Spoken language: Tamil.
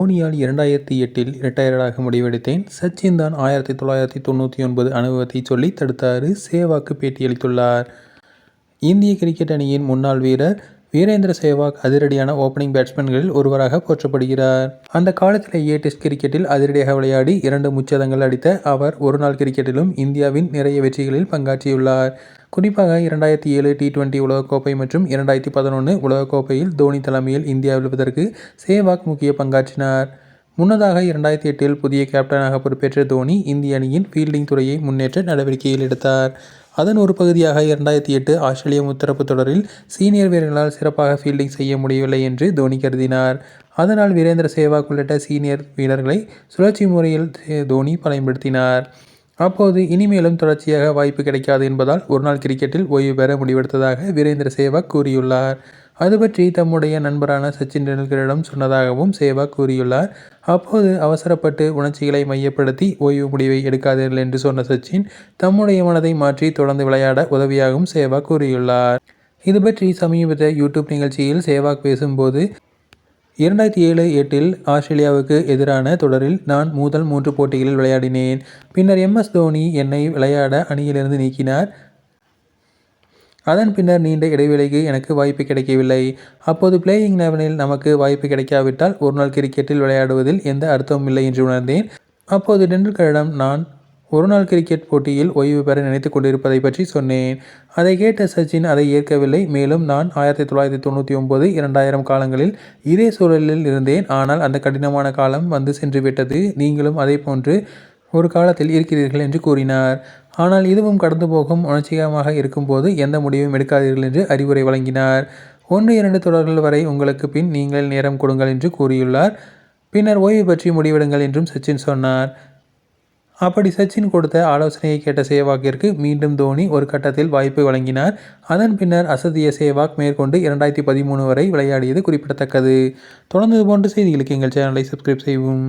தோனியால் இரண்டாயிரத்தி எட்டில் ரிட்டையர்டாக முடிவெடுத்தேன். சச்சின் தான் ஆயிரத்தி தொள்ளாயிரத்தி தொண்ணூற்றி ஒன்பது அனுபவத்தை சொல்லி தடுத்தார் சேவாக்கு பேட்டியளித்துள்ளார். இந்திய கிரிக்கெட் அணியின் முன்னாள் வீரர் வீரேந்திர சேவாக் அதிரடியான ஓப்பனிங் பேட்ஸ்மேன்களில் ஒருவராக போற்றப்படுகிறார். அந்த காலத்திலேயே டெஸ்ட் கிரிக்கெட்டில் அதிரடியாக விளையாடி இரண்டு முச்சதங்கள் அடித்த அவர் ஒருநாள் கிரிக்கெட்டிலும் இந்தியாவின் நிறைய வெற்றிகளில் பங்காற்றியுள்ளார். குறிப்பாக இரண்டாயிரத்தி ஏழு டி டுவெண்டி உலகக்கோப்பை மற்றும் இரண்டாயிரத்தி பதினொன்று உலகக்கோப்பையில் தோனி தலைமையில் இந்தியா வெல்வதற்கு சேவாக் முக்கிய பங்காற்றினார். முன்னதாக இரண்டாயிரத்தி எட்டில் புதிய கேப்டனாக பொறுப்பேற்ற தோனி இந்திய அணியின் ஃபீல்டிங் துறையை முன்னேற்ற நடவடிக்கையில் எடுத்தார். அதன் ஒரு பகுதியாக இரண்டாயிரத்தி எட்டு ஆஸ்திரேலிய முத்தரப்பு தொடரில் சீனியர் வீரர்களால் சிறப்பாக ஃபீல்டிங் செய்ய முடியவில்லை என்று தோனி கருதினார். அதனால் வீரேந்திர சேவாக் உள்ளிட்ட சீனியர் வீரர்களை சுழற்சி முறையில் தோனி பயன்படுத்தினார். அப்போது இனிமேலும் தொடர்ச்சியாக வாய்ப்பு கிடைக்காது என்பதால் ஒருநாள் கிரிக்கெட்டில் ஓய்வு பெற முடிவெடுத்ததாக வீரேந்திர சேவாக் கூறியுள்ளார். அது பற்றி தம்முடைய நண்பரான சச்சின் டெண்டுல்கரிடம் சொன்னதாகவும் சேவாக் கூறியுள்ளார். அப்போது அவசரப்பட்டு உணர்ச்சிகளை மையப்படுத்தி ஓய்வு முடிவை எடுக்காதீர்கள் என்று சொன்ன சச்சின் தம்முடைய மனதை மாற்றி தொடர்ந்து விளையாட உதவியாகவும் சேவாக் கூறியுள்ளார். இது பற்றி சமீபத்த யூடியூப் நிகழ்ச்சியில் சேவாக் பேசும்போது இரண்டாயிரத்தி ஏழு எட்டில் ஆஸ்திரேலியாவுக்கு எதிரான தொடரில் நான் முதல் மூன்று போட்டிகளில் விளையாடினேன். பின்னர் எம் எஸ் தோனி என்னை விளையாட அணியிலிருந்து நீக்கினார். அதன் பின்னர் நீண்ட இடைவெளிக்கு எனக்கு வாய்ப்பு கிடைக்கவில்லை. அப்போது பிளேயிங் லெவனில் நமக்கு வாய்ப்பு கிடைக்காவிட்டால் ஒரு நாள் கிரிக்கெட்டில் விளையாடுவதில் எந்த அர்த்தமும் இல்லை என்று உணர்ந்தேன். அப்போது டெண்டுல்கரிடம் நான் ஒருநாள் கிரிக்கெட் போட்டியில் ஓய்வு பெற நினைத்து கொண்டிருப்பதை பற்றி சொன்னேன். அதை கேட்ட சச்சின் அதை ஏற்கவில்லை. மேலும் நான் ஆயிரத்தி தொள்ளாயிரத்தி தொண்ணூற்றி ஒம்பது இரண்டாயிரம் காலங்களில் இதே சூழலில் இருந்தேன். ஆனால் அந்த கடினமான காலம் வந்து சென்று விட்டது. நீங்களும் அதே போன்று ஒரு காலத்தில் இருக்கிறீர்கள் என்று கூறினார். ஆனால் இதுவும் கடந்து போகும் உணர்ச்சிகரமாக இருக்கும்போது எந்த முடிவும் எடுக்காதீர்கள் என்று அறிவுரை வழங்கினார். ஒன்று இரண்டு தொடர்கள் வரை உங்களுக்கு பின் நீங்கள் நேரம் கொடுங்கள் என்று கூறியுள்ளார். பின்னர் ஓய்வு பற்றி முடிவெடுங்கள் என்றும் சச்சின் சொன்னார். அப்படி சச்சின் கொடுத்த ஆலோசனையை கேட்ட சேவாக்கிற்கு மீண்டும் தோனி ஒரு கட்டத்தில் வாய்ப்பு வழங்கினார். அதன் பின்னர் அசதிய சேவாக் மேற்கொண்டு இரண்டாயிரத்தி பதிமூணு வரை விளையாடியது குறிப்பிடத்தக்கது. தொடர்ந்து போன்ற செய்திகளுக்கு எங்கள் சேனலை சப்ஸ்கிரைப் செய்வோம்